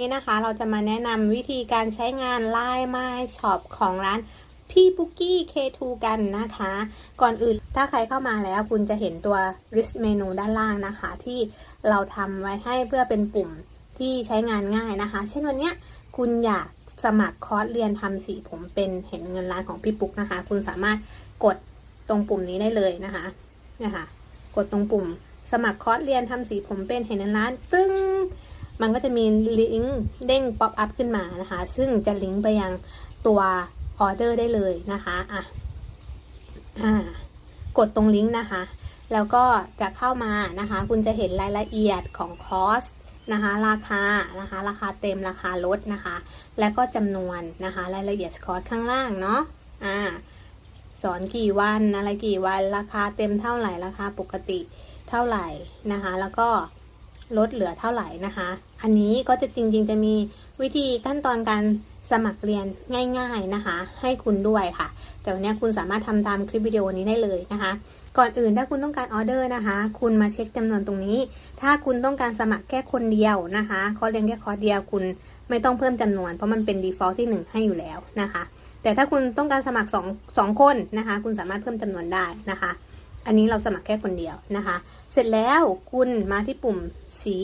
นี้นะคะเราจะมาแนะนำวิธีการใช้งาน Line My Shop ของร้านพี่ปุกกี้ K2 กันนะคะ ก่อนอื่นถ้าใครเข้ามาแล้วคุณจะเห็นตัว list เมนูด้านล่างนะคะ ที่เราทำไว้ให้เพื่อเป็นปุ่มที่ใช้งานง่ายนะคะ เช่นวันนี้คุณอยากสมัครคอร์สเรียนทำสีผมเป็นเห็นเงินล้านของพี่ปุ๊กนะคะ คุณสามารถกดตรงปุ่มนี้ได้เลยนะคะเนี่ยค่ะกดตรงปุ่ม สมัครคอร์สเรียนทำสีผมเป็นเห็นเงินล้านตึ้ง มันก็จะมีลิงก์เด้งป๊อปอัพขึ้นมานะคะ ซึ่งจะลิงก์ไปยังตัวออเดอร์ได้เลยนะคะอะอ่ากดตรงลิงก์นะคะ แล้วก็จะเข้ามานะคะ คุณจะเห็นรายละเอียดของคอสนะคะ ราคานะคะ ราคาเต็มราคาลดนะคะ แล้วก็จำนวนนะคะ รายละเอียดคอร์สข้างล่างเนาะอ่าสอนกี่วันอะไรกี่วันราคาเต็มเท่าไหร่ราคาปกติเท่าไหร่นะคะ แล้วก็ ลดเหลือเท่าไหร่นะคะ อันนี้ก็จะจริงๆ จะมีวิธีขั้นตอนการสมัครเรียนง่าย ๆนะคะ ให้คุณด้วยค่ะ แต่วันนี้คุณสามารถทำตามคลิปวิดีโอนี้ได้เลยนะคะ ก่อนอื่นถ้าคุณต้องการออเดอร์นะคะ คุณมาเช็คจำนวนตรงนี้ ถ้าคุณต้องการสมัครแค่คนเดียวนะคะคอร์สเรียนแค่คอร์สเดียวคุณไม่ต้องเพิ่มจำนวนเพราะมันเป็น default ที่ 1 ให้อยู่แล้วนะคะ แต่ถ้าคุณต้องการสมัคร2 2คนนะคะ คุณสามารถเพิ่มจำนวนได้นะคะ อันนี้เราสมัครแค่คนเดียวนะคะ เสร็จแล้วคุณมาที่ปุ่มสี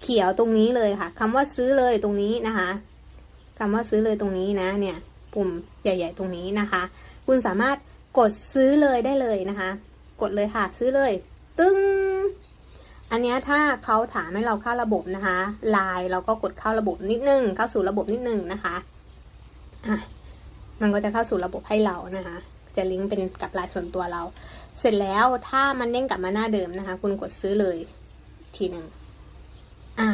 เขียวตรงนี้เลยค่ะคำว่าซื้อเลยตรงนี้นะคะคำว่าซื้อเลยตรงนี้นะเนี่ย ปุ่มใหญ่ ๆ ตรงนี้นะคะ คุณสามารถกดซื้อเลยได้เลยนะคะ กดเลยค่ะ ซื้อเลย ตึ้งอันนี้ถ้าเขาถามให้เราเข้าระบบนะคะไลน์เราก็กดเข้าระบบนิดนึง เข้าสู่ระบบนิดนึงนะคะอะมันก็จะเข้าสู่ระบบให้เรานะคะ จะลิงก์เป็นกับไลน์ส่วนตัวเรา เสร็จแล้วถ้ามันเด้งกลับมาหน้าเดิมนะคะ คุณกดซื้อเลยทีหนึ่งอ่า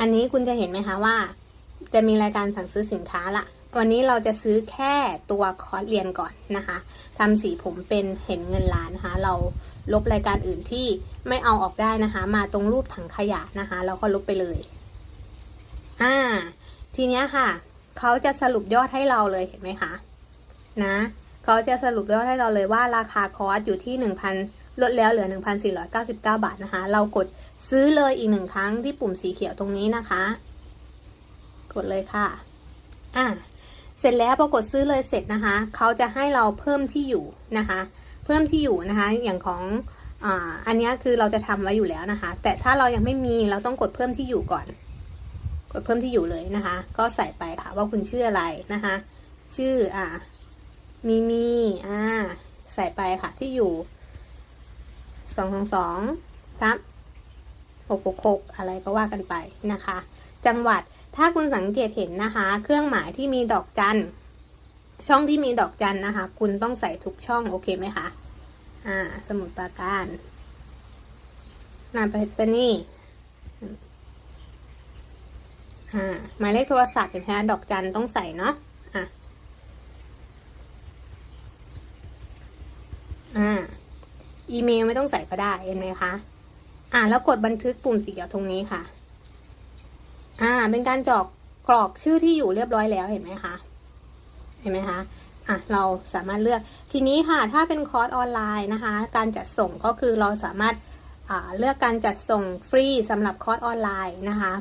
อันนี้คุณจะเห็นไหมคะว่า จะมีรายการสั่งซื้อสินค้าละวันนี้เราจะซื้อแค่ตัวคอร์สเรียนก่อนนะคะทำสีผมเป็นเห็นเงินล้านนะคะ เราลบรายการอื่นที่ไม่เอาออกได้นะคะ มาตรงรูปถังขยะนะคะเราก็ลบไปเลย อ่า ทีเนี้ยค่ะ เขาจะสรุปยอดให้เราเลยเห็นไหมคะ นะ เขาจะสรุปยอดให้เราเลยว่าราคาคอร์สอยู่ที่ 1,000 ลดแล้วเหลือ 1,499 บาทนะคะ เรากดซื้อเลยอีกหนึ่งครั้งที่ปุ่มสีเขียวตรงนี้นะคะ กดเลยค่ะ อะ เสร็จแล้วพอกดซื้อเลยเสร็จนะคะ เขาจะให้เราเพิ่มที่อยู่นะคะ เพิ่มที่อยู่นะคะ อย่างของอ่าอันนี้คือเราจะทำไว้อยู่แล้วนะคะ แต่ถ้าเรายังไม่มีเราต้องกดเพิ่มที่อยู่ก่อน กดเพิ่มที่อยู่เลยนะคะ ก็ใส่ไปค่ะว่าคุณชื่ออะไรนะคะ ชื่ออ่า มีมีอ่า ใส่ไปค่ะที่อยู่สองสองสองครับหกหกหกอะไรก็ว่ากันไปนะคะ จังหวัดถ้าคุณสังเกตเห็นนะคะ เครื่องหมายที่มีดอกจันช่องที่มีดอกจันนะคะ คุณต้องใส่ทุกช่องโอเคไหมคะอ่า สมุดปราการนามไปรษณีย์อ่าหมายเลขโทรศัพท์เห็นไหมคะดอกจันต้องใส่เนาะ อ่า อีเมลไม่ต้องใส่ก็ได้เห็นไหมคะ อ่า แล้วกดบันทึกปุ่มสีเขียวตรงนี้ค่ะ อ่า เป็นการจอกกรอกชื่อที่อยู่เรียบร้อยแล้วเห็นไหมคะ เห็นไหมคะ อะ เราสามารถเลือก ทีนี้ค่ะ ถ้าเป็นคอร์สออนไลน์นะคะ การจัดส่งก็คือเราสามารถอ่าเลือกการจัดส่งฟรีสำหรับคอร์สออนไลน์นะคะ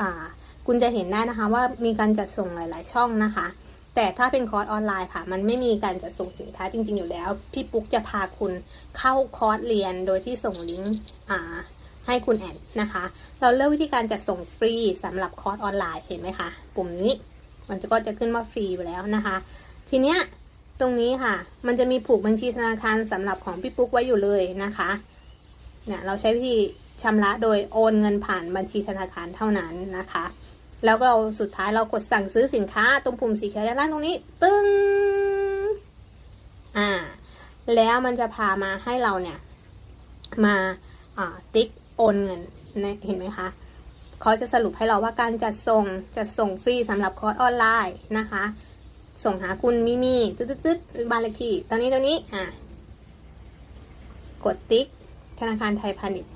อ่าคุณจะเห็นได้นะคะว่ามีการจัดส่งหลาย ๆ ช่องนะคะ แต่ถ้าเป็นคอร์สออนไลน์ค่ะ มันไม่มีการจัดส่งสินค้าจริง ๆ อยู่แล้ว พี่ปุ๊กจะพาคุณเข้าคอร์สเรียนโดยที่ส่งลิงก์อ่าให้คุณแอนนะคะ เราเลือกวิธีการจัดส่งฟรีสำหรับคอร์สออนไลน์เห็นไหมคะ ปุ่มนี้มันก็จะขึ้นว่าฟรีไปแล้วนะคะ ทีเนี้ยตรงนี้ค่ะ มันจะมีผูกบัญชีธนาคารสำหรับของพี่ปุ๊กไว้อยู่เลยนะคะเนี่ยเราใช้วิธีชำระโดยโอนเงินผ่านบัญชีธนาคารเท่านั้นนะคะ แล้วเราสุดท้ายเรากดสั่งซื้อสินค้าตรงปุ่มสีเขียวด้านล่างตรงนี้ ตึ้งอ่า แล้วมันจะพามาให้เราเนี่ย มาอ่าติ๊กโอนเงินนะเห็นไหมคะเขาจะสรุปให้เราว่าการจัดส่งจัดส่งฟรีสำหรับคอร์สออนไลน์นะคะ ส่งหาคุณมิมีตึ๊ดตึ๊ดบ้านเลขที่ตอนนี้ตอนนี้อะกดติ๊กธนาคารไทยพาณิชย์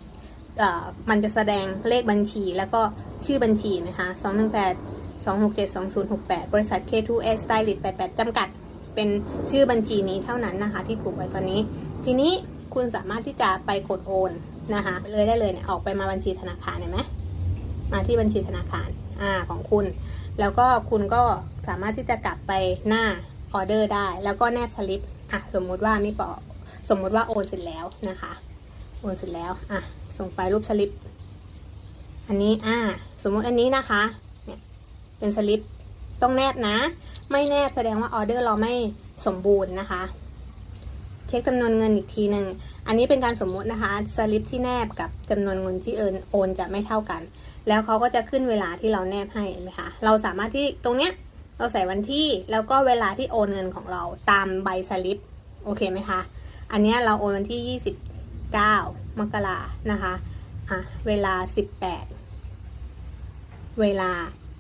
มันจะแสดงเลขบัญชีแล้วก็ชื่อบัญชีนะคะ 218 267 2068 บริษัท K2S Stylist 88จำกัด เป็นชื่อบัญชีนี้เท่านั้นนะคะ ที่ผูกไว้ตอนนี้ ทีนี้คุณสามารถที่จะไปกดโอนนะคะเลยได้เลยเนี่ยออกไปมาบัญชีธนาคารเห็นไหมมาที่บัญชีธนาคารอ่าของคุณ แล้วก็คุณก็สามารถที่จะกลับไปหน้าออเดอร์ได้ แล้วก็แนบสลิปอะสมมุติว่านี่ปอสมมุติว่าโอนเสร็จแล้วนะคะ โอนเสร็จแล้วอะส่งไปรูปสลิป อันนี้อ่าสมมติอันนี้นะคะ เนี่ยเป็นสลิปต้องแนบนะ ไม่แนบแสดงว่าออเดอร์เราไม่สมบูรณ์นะคะ เช็คจำนวนเงินอีกทีหนึ่งอันนี้เป็นการสมมุตินะคะสลิปที่แนบกับจำนวนเงินที่เอินโอนจะไม่เท่ากัน แล้วเขาก็จะขึ้นเวลาที่เราแนบให้เห็นไหมคะเราสามารถที่ตรงเนี้ยเราใส่วันที่แล้วก็เวลาที่โอนเงินของเราตามใบสลิปโอเคไหมคะ อันเนี้ยเราโอนวันที่ 29 มกรานะคะอะเวลา 18 เวลา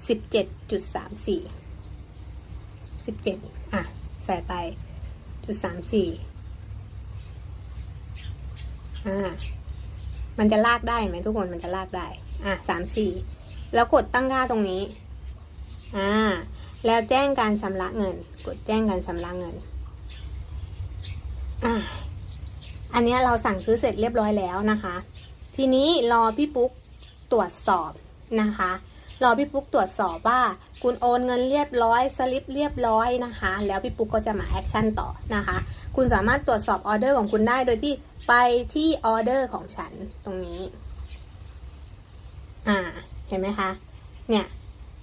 17.34 17อะใส่ไปจุดสามสี่อ่ามันจะลากได้ไหมทุกคนมันจะลากได้ อะสามสี่แล้วกดตั้งค่าตรงนี้ อ่า แล้วแจ้งการชำระเงิน กดแจ้งการชำระเงิน อ่า อันเนี้ยเราสั่งซื้อเสร็จเรียบร้อยแล้วนะคะ ทีนี้รอพี่ปุ๊กตรวจสอบนะคะ รอพี่ปุ๊กตรวจสอบว่า คุณโอนเงินเรียบร้อยสลิปเรียบร้อยนะคะ แล้วพี่ปุ๊กก็จะมาแอคชั่นต่อนะคะ คุณสามารถตรวจสอบออเดอร์ของคุณได้โดยที่ไปที่ออเดอร์ของฉันตรงนี้ อ่า เห็นไหมคะ เนี่ย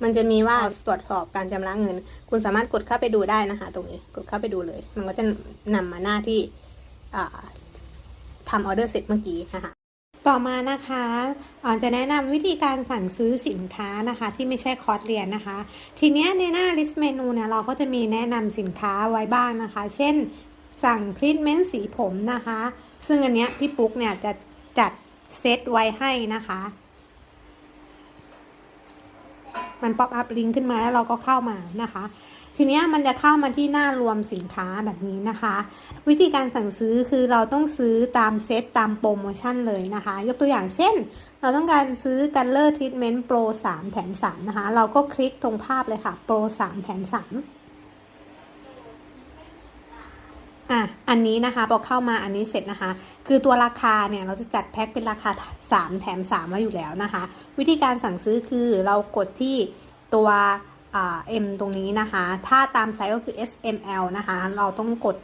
มันจะมีว่าตรวจสอบการชำระเงิน คุณสามารถกดเข้าไปดูได้นะคะ ตรงนี้ กดเข้าไปดูเลย มันก็จะนำมาหน้าที่อ่า ทำออเดอร์เสร็จเมื่อกี้นะคะต่อมานะคะอ่าจะแนะนำวิธีการสั่งซื้อสินค้านะคะ ที่ไม่ใช่คอร์สเรียนนะคะ ทีเนี้ยในหน้า list menu เนี่ยเราก็จะมีแนะนำสินค้าไว้บ้างนะคะ เช่น สั่งทรีทเมนต์สีผมนะคะ ซึ่งอันเนี้ยพี่ปุ๊กเนี่ยจะจัดเซตไว้ให้นะคะ มันป๊อปอัพลิงก์ขึ้นมาแล้วเราก็เข้ามานะคะ ทีนี้มันจะเข้ามาที่หน้ารวมสินค้าแบบนี้นะคะ วิธีการสั่งซื้อคือเราต้องซื้อตามเซตตามโปรโมชั่นเลยนะคะ ยกตัวอย่างเช่น เราต้องการซื้อกันเลอร์ทรีทเมนต์โปร3แถม3นะคะ เราก็คลิกตรงภาพเลยค่ะโปร3แถม3อะอันนี้นะคะพอเข้ามาอันนี้เสร็จนะคะ คือตัวราคาเนี่ยเราจะจัดแพ็คเป็นราคา 3 แถม3ไว้อยู่แล้วนะคะ วิธีการสั่งซื้อคือเรากดที่ตัว M ตรงนี้นะคะ ถ้าตามไซส์ก็คือ S M L นะคะ เราต้องกด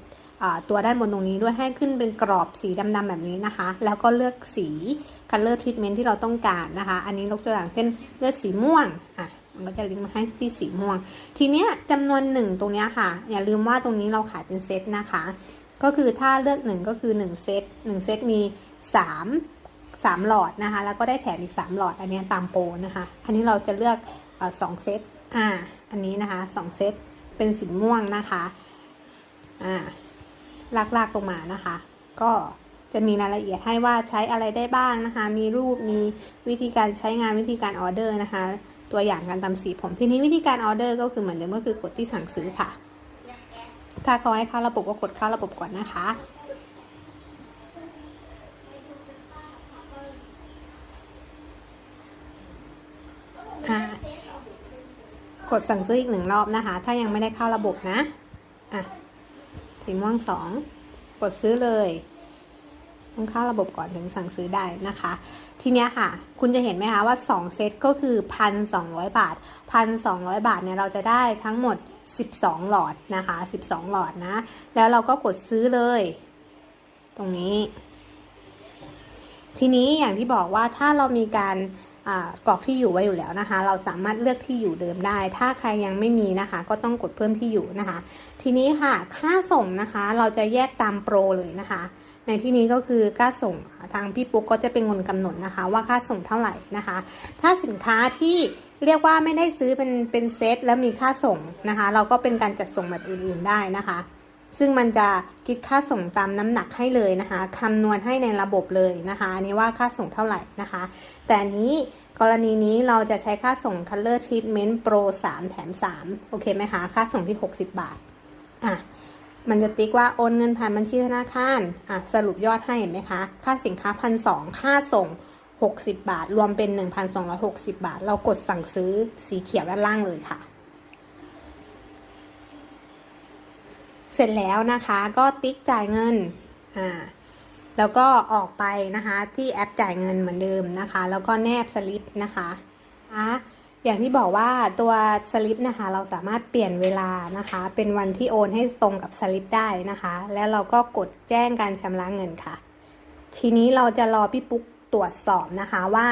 ตัวด้านบนตรงนี้ด้วยให้ขึ้นเป็นกรอบสีดำๆแบบนี้นะคะ แล้วก็เลือกสี color treatment ที่เราต้องการนะคะ อันนี้ยกตัวอย่างเช่นเลือกสีม่วงอะมันก็จะลิงก์มาให้ที่สีม่วง ทีเนี้ยจำนวนหนึ่งตรงเนี้ยค่ะ อย่าลืมว่าตรงนี้เราขายเป็นเซตนะคะ ก็คือถ้าเลือกหนึ่งก็คือ1เซต1เซตมี 3 3 หลอดนะคะ แล้วก็ได้แถมอีก 3 หลอด อันนี้ตามโปรนะคะ อันนี้เราจะเลือกสองเซต อ่า อันนี้นะคะ2เซตเป็นสีม่วงนะคะ อ่า ลากๆลงมานะคะ ก็จะมีรายละเอียดให้ว่าใช้อะไรได้บ้างนะคะ มีรูป มีวิธีการใช้งานวิธีการออเดอร์นะคะ ตัวอย่างการทำสีผม ทีนี้วิธีการออเดอร์ก็คือเหมือนเดิมก็คือกดที่สั่งซื้อค่ะ ถ้าเขาให้เข้าระบบก็กดเข้าระบบก่อนนะคะ อ่า กดสั่งซื้ออีกหนึ่งรอบนะคะ ถ้ายังไม่ได้เข้าระบบนะ อะ สีม่วงสองกดซื้อเลยต้องเข้าระบบก่อนถึงสั่งซื้อได้นะคะ ทีเนี้ยค่ะ คุณจะเห็นไหมคะว่า 2 เซตก็คือ 1,200 บาท 1,200 บาทเนี่ยเราจะได้ทั้งหมด 12 หลอดนะคะ 12 หลอดนะ แล้วเราก็กดซื้อเลย ตรงนี้ ทีนี้อย่างที่บอกว่าถ้าเรามีการ กรอกที่อยู่ไว้อยู่แล้วนะคะ เราสามารถเลือกที่อยู่เดิมได้ ถ้าใครยังไม่มีนะคะ ก็ต้องกดเพิ่มที่อยู่นะคะ ทีนี้ค่ะค่าส่งนะคะ เราจะแยกตามโปรเลยนะคะ ในที่นี้ก็คือค่าส่งทางพี่ปุ๊กก็จะเป็นคนกำหนดนะคะ ว่าค่าส่งเท่าไหร่นะคะ ถ้าสินค้าที่เรียกว่าไม่ได้ซื้อเป็นเป็นเซตแล้วมีค่าส่งนะคะ เราก็เป็นการจัดส่งแบบอื่นๆได้นะคะ ซึ่งมันจะคิดค่าส่งตามน้ำหนักให้เลยนะคะคำนวณให้ในระบบเลยนะคะอันนี้ว่าค่าส่งเท่าไหร่นะคะ แต่นี้กรณีนี้เราจะใช้ค่าส่ง Color Treatment Pro 3 แถม 3 โอเคไหมคะ ค่าส่งที่ 60 บาท อะ มันจะติ๊กว่าโอนเงินผ่านบัญชีธนาคาร อะ สรุปยอดให้เห็นไหมคะ ค่าสินค้าพันสองค่าส่ง 60 บาท รวมเป็น 1,260 บาท เรากดสั่งซื้อสีเขียวด้านล่างเลยค่ะ เสร็จแล้วนะคะก็ติ๊กจ่ายเงินอ่าแล้วก็ออกไปนะคะที่แอปจ่ายเงินเหมือนเดิมนะคะ แล้วก็แนบสลิปนะคะอะอย่างที่บอกว่าตัวสลิปนะคะเราสามารถเปลี่ยนเวลานะคะ เป็นวันที่โอนให้ตรงกับสลิปได้นะคะ แล้วเราก็กดแจ้งการชำระเงินค่ะ ทีนี้เราจะรอพี่ปุ๊กตรวจสอบนะคะว่า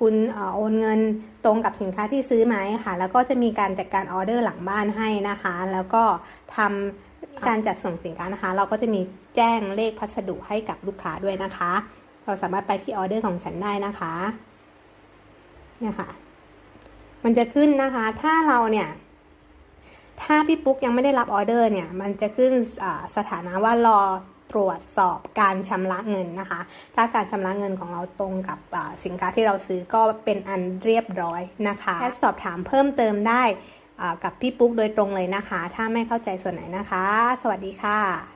คุณโอนเงินตรงกับสินค้าที่ซื้อไหมค่ะ แล้วก็จะมีการจัดการออเดอร์หลังบ้านให้นะคะ แล้วก็ทำ การจัดส่งสินค้านะคะ เราก็จะมีแจ้งเลขพัสดุให้กับลูกค้าด้วยนะคะ เราสามารถไปที่ออเดอร์ของฉันได้นะคะเนี่ยค่ะ มันจะขึ้นนะคะ ถ้าเราเนี่ย ถ้าพี่ปุ๊กยังไม่ได้รับออเดอร์เนี่ย มันจะขึ้นอ่าสถานะว่ารอตรวจสอบการชำระเงินนะคะ ถ้าการชำระเงินของเราตรงกับอ่าสินค้าที่เราซื้อก็เป็นอันเรียบร้อยนะคะ แค่สอบถามเพิ่มเติมได้อ่า กับพี่ปุ๊กโดยตรงเลยนะคะ ถ้าไม่เข้าใจส่วนไหนนะคะ สวัสดีค่ะ